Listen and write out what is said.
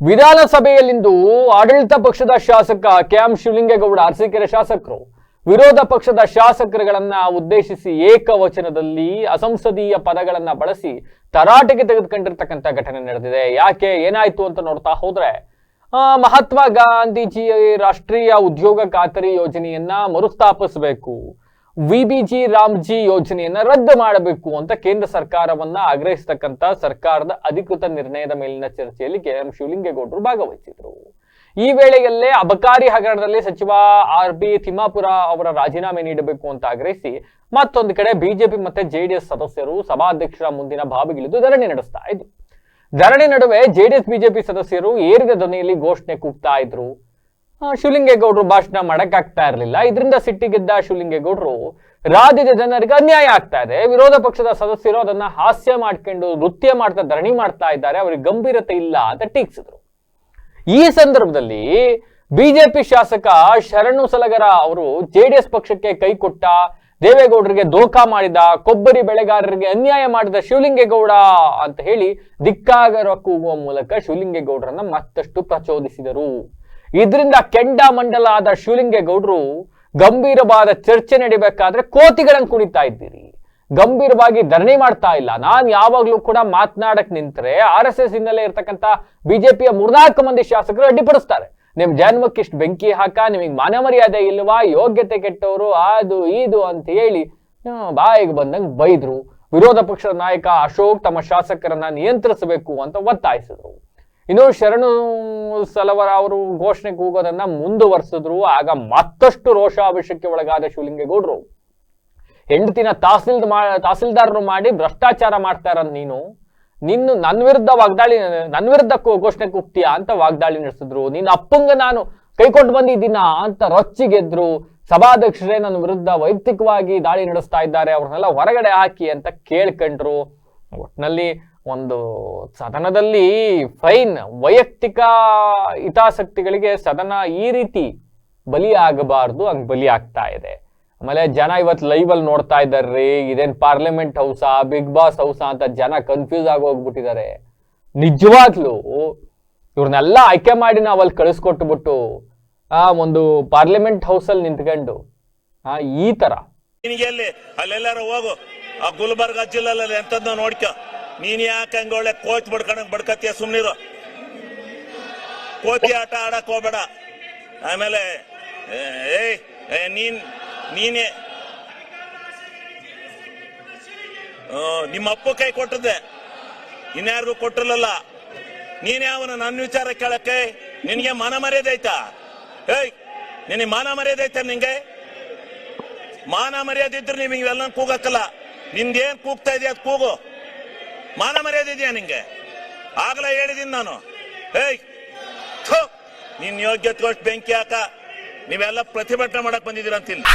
ವಿಧಾನಸಭೆಯಲ್ಲಿಂದು ಆಡಳಿತ ಪಕ್ಷದ ಶಾಸಕ ಕೆಎಂ ಶಿವಲಿಂಗೇಗೌಡ ಅರಸೀಕೆರೆ ಶಾಸಕರು ವಿರೋಧ ಪಕ್ಷದ ಶಾಸಕರುಗಳನ್ನ ಉದ್ದೇಶಿಸಿ ಏಕವಚನದಲ್ಲಿ ಅಸಂಸದೀಯ ಪದಗಳನ್ನ ಬಳಸಿ ತರಾಟೆಗೆ ತೆಗೆದುಕೊಂಡಿರ್ತಕ್ಕಂಥ ಘಟನೆ ನಡೆದಿದೆ. ಯಾಕೆ ಏನಾಯ್ತು ಅಂತ ನೋಡ್ತಾ ಹೋದ್ರೆ ಆ, ಮಹಾತ್ಮ ಗಾಂಧೀಜಿ ರಾಷ್ಟ್ರೀಯ ಉದ್ಯೋಗ ಖಾತರಿ ಯೋಜನೆಯನ್ನ ಮರುಸ್ಥಾಪಿಸಬೇಕು. ವಿಬಿಜಿ ರಾಮ್ಜಿ ಯೋಜನೆಯನ್ನ ರದ್ದು ಮಾಡಬೇಕು ಅಂತ ಕೇಂದ್ರ ಸರ್ಕಾರವನ್ನ ಆಗ್ರಹಿಸತಕ್ಕಂತ ಸರ್ಕಾರದ ಅಧಿಕೃತ ನಿರ್ಣಯದ ಮೇಲಿನ ಚರ್ಚೆಯಲ್ಲಿ ಕೆ ಎಂ ಶಿವಲಿಂಗೇಗೌಡರು ಭಾಗವಹಿಸಿದ್ರು. ಈ ವೇಳೆಯಲ್ಲೇ ಅಬಕಾರಿ ಹಗರಣದಲ್ಲಿ ಸಚಿವ ಆರ್ ಬಿ ತಿಮ್ಮಾಪುರ ಅವರ ರಾಜೀನಾಮೆ ನೀಡಬೇಕು ಅಂತ ಆಗ್ರಹಿಸಿ ಮತ್ತೊಂದು ಕಡೆ ಬಿಜೆಪಿ ಮತ್ತೆ ಜೆಡಿಎಸ್ ಸದಸ್ಯರು ಸಭಾಧ್ಯಕ್ಷರ ಮುಂದಿನ ಬಾವಿಗಿಳಿದು ಧರಣಿ ನಡೆಸ್ತಾ ಇದ್ರು. ಧರಣಿ ನಡುವೆ ಜೆಡಿಎಸ್ ಬಿಜೆಪಿ ಸದಸ್ಯರು ಏರಿದ ಧ್ವನಿಯಲ್ಲಿ ಘೋಷಣೆ ಕೂಗ್ತಾ ಇದ್ರು. ಶಿವಲಿಂಗೇಗೌಡರು ಭಾಷಣ ಮಾಡಕ್ಕಾಗ್ತಾ ಇರಲಿಲ್ಲ. ಇದರಿಂದ ಸಿಟ್ಟಿಗೆದ್ದ ಶಿವಲಿಂಗೇಗೌಡರು ರಾಜ್ಯದ ಜನರಿಗೆ ಅನ್ಯಾಯ ಆಗ್ತಾ ಇದೆ. ವಿರೋಧ ಪಕ್ಷದ ಸದಸ್ಯರು ಅದನ್ನ ಹಾಸ್ಯ ಮಾಡ್ಕೊಂಡು ನೃತ್ಯ ಮಾಡ್ತಾ, ಧರಣಿ ಮಾಡ್ತಾ ಇದ್ದಾರೆ. ಅವರಿಗೆ ಗಂಭೀರತೆ ಇಲ್ಲ ಅಂತ ಟೀಕಿಸಿದ್ರು. ಈ ಸಂದರ್ಭದಲ್ಲಿ ಬಿಜೆಪಿ ಶಾಸಕ ಶರಣು ಸಲಗರ ಅವರು ಜೆಡಿಎಸ್ ಪಕ್ಷಕ್ಕೆ ಕೈ ಕೊಟ್ಟ, ದೇವೇಗೌಡರಿಗೆ ದೋಖಾ ಮಾಡಿದ, ಕೊಬ್ಬರಿ ಬೆಳೆಗಾರರಿಗೆ ಅನ್ಯಾಯ ಮಾಡಿದ ಶಿವಲಿಂಗೇಗೌಡ ಅಂತ ಹೇಳಿ ದಿಕ್ಕಾಗರ ಕೂಗುವ ಮೂಲಕ ಶಿವಲಿಂಗೇಗೌಡರನ್ನ ಮತ್ತಷ್ಟು ಪ್ರಚೋದಿಸಿದರು. ಇದರಿಂದ ಕೆಂಡ ಮಂಡಲ ಆದ ಶಿವಲಿಂಗೇಗೌಡರು ಗಂಭೀರವಾದ ಚರ್ಚೆ ನಡಿಬೇಕಾದ್ರೆ ಕೋತಿಗಳನ್ನು ಕುಣಿತಾ ಇದ್ದೀರಿ. ಗಂಭೀರವಾಗಿ ಧರಣಿ ಮಾಡ್ತಾ ಇಲ್ಲ. ನಾನು ಯಾವಾಗ್ಲೂ ಕೂಡ ಮಾತನಾಡಕ್ ನಿಂತ್ರೆ ಆರ್ ಎಸ್ ಎಸ್ ಹಿನ್ನೆಲೆ ಇರ್ತಕ್ಕಂಥ ಬಿಜೆಪಿಯ ಮೂರ್ನಾಲ್ಕು ಮಂದಿ ಶಾಸಕರು ಅಡ್ಡಿಪಡಿಸ್ತಾರೆ. ನಿಮ್ ಜನ್ಮಕ್ಕೆ ಇಷ್ಟು ಬೆಂಕಿ ಹಾಕ, ನಿಮಗೆ ಮಾನ ಮರ್ಯಾದೆ ಇಲ್ವಾ, ಯೋಗ್ಯತೆ ಕೆಟ್ಟವರು, ಅದು ಇದು ಅಂತ ಹೇಳಿ ಬಾಯಿಗೆ ಬಂದಂಗೆ ಬೈದ್ರು. ವಿರೋಧ ಪಕ್ಷದ ನಾಯಕ ಅಶೋಕ್ ತಮ್ಮ ಶಾಸಕರನ್ನ ನಿಯಂತ್ರಿಸಬೇಕು ಅಂತ ಒತ್ತಾಯಿಸಿದ್ರು. ಇನ್ನು ಶರಣು ಸಲವರ ಅವರು ಘೋಷಣೆ ಕೂಗೋದನ್ನ ಮುಂದುವರೆಸಿದ್ರು. ಆಗ ಮತ್ತಷ್ಟು ರೋಷಾಭಿಷಕ್ಕೆ ಒಳಗಾದ ಶಿವಲಿಂಗೇಗೌಡರು. ಹೆಂಡತಿನ ತಹಸೀಲ್ ಮಾ, ತಹಸೀಲ್ದಾರರು ಮಾಡಿ ಭ್ರಷ್ಟಾಚಾರ ಮಾಡ್ತಾ ಇರೋ ನೀನು. ನಿನ್ನ ನನ್ನ ವಿರುದ್ಧ ವಾಗ್ದಾಳಿ ನನ್ನ ವಿರುದ್ಧ ಘೋಷಣೆ ಕೂಗ್ತೀಯಾ ಅಂತ ವಾಗ್ದಾಳಿ ನಡೆಸಿದ್ರು. ನಿನ್ನ ಅಪ್ಪಂಗ ನಾನು ಕೈಕೊಂಡು ಬಂದಿದ್ದೀನ ಅಂತ ರೊಚ್ಚಿಗೆದ್ರು ಸಭಾಧ್ಯಕ್ಷರೇ ನನ್ನ ವಿರುದ್ಧ ವೈಯಕ್ತಿಕವಾಗಿ ದಾಳಿ ನಡೆಸ್ತಾ ಇದ್ದಾರೆ. ಅವ್ರನ್ನೆಲ್ಲ ಹೊರಗಡೆ ಹಾಕಿ ಅಂತ ಕೇಳ್ಕೊಂಡ್ರು. ಒಟ್ನಲ್ಲಿ ಒಂದು ಸದನದಲ್ಲಿ ಫೈನ್ ವೈಯಕ್ತಿಕ ಹಿತಾಸಕ್ತಿಗಳಿಗೆ ಸದನ ಈ ರೀತಿ ಬಲಿ ಆಗಬಾರ್ದು ಹಂಗ್ ಬಲಿ ಆಗ್ತಾ ಇದೆ. ಆಮೇಲೆ ಜನ ಇವತ್ತು ಲೈವ್ ಅಲ್ಲಿ ನೋಡ್ತಾ ಇದ್ದಾರ್ರಿ ಇದೇನ್ ಪಾರ್ಲಿಮೆಂಟ್ ಹೌಸಾ ಬಿಗ್ ಬಾಸ್ ಹೌಸಾ ಅಂತ ಜನ ಕನ್ಫ್ಯೂಸ್ ಆಗಿ ಹೋಗ್ಬಿಟ್ಟಿದ್ದಾರೆ ನಿಜವಾಗ್ಲೂ ಇವ್ರನ್ನೆಲ್ಲ ಆಯ್ಕೆ ಮಾಡಿ ನಾವು ಅಲ್ಲಿ ಕಳಿಸ್ಕೊಟ್ಬಿಟ್ಟು, ಆ, ಒಂದು ಪಾರ್ಲಿಮೆಂಟ್ ಹೌಸ್ ಅಲ್ಲಿ ನಿಂತ್ಕೊಂಡು, ಆ, ಈ ತರ. ಅಲ್ಲೆಲ್ಲಾರು ಹೋಗು. ಆ ಗುಲ್ಬರ್ಗ ಜಿಲ್ಲೆಲ್ಲ ಎಂತದ್ನ ನೋಡ್ಕ. ನೀನ್ ಯಾಕೆ ಹಂಗ ಒಳ್ಳೆ ಕೋಚ್ ಬಡ್ಕೊಂಡಂಗ್ ಬಡ್ಕತ್ತೀಯ ಸುಮ್ನಿರು. ಕೋತಿ ಆಟ ಆಡಕ್ ಹೋಗ್ಬೇಡ. ಆಮೇಲೆ ಏಯ್ ನೀನ್, ನೀನೇ. ನಿಮ್ಮ ಅಪ್ಪ ಕೈ ಕೊಟ್ಟದ್ದೆ. ಇನ್ಯಾರಿಗೂ ಕೊಟ್ಟಿರ್ಲಲ್ಲ. ನೀನೇ ಅವನ ನನ್ನ ವಿಚಾರ ಕೇಳಕ್ಕೆ? ನಿನಗೆ ಮಾನ ಮರ್ಯಾದೆ ಐತಾ? ಏಯ್, ನಿನಗೆ ಮಾನ ಮರ್ಯಾದೆ ಐತ ನಿಂಗೆ? ಮಾನ ಮರ್ಯಾದೆ ಇದ್ರೆ ನೀವು ಇವೆಲ್ಲ ಕೂಗಕ್ಕಲ್ಲ. ನಿಂದೇನ್ ಕೂಗ್ತಾ ಇದೆಯಾ ಅದ್ ಕೂಗು. ಮಾನ ಮರ್ಯಾದೆ ಇದೆಯಾ ನಿಂಗೆ? ಆಗ್ಲೇ ಹೇಳಿದೀನಿ ನಾನು. ಏಯ್ ನಿನ್ ಯೋಗ್ಯತೆ ಬೆಂಕಿ ಹಾಕ. ನೀವೆಲ್ಲ ಪ್ರತಿಭಟನೆ ಮಾಡಕ್ ಬಂದಿದ್ದೀರ ಅಂತಿಲ್ಲ.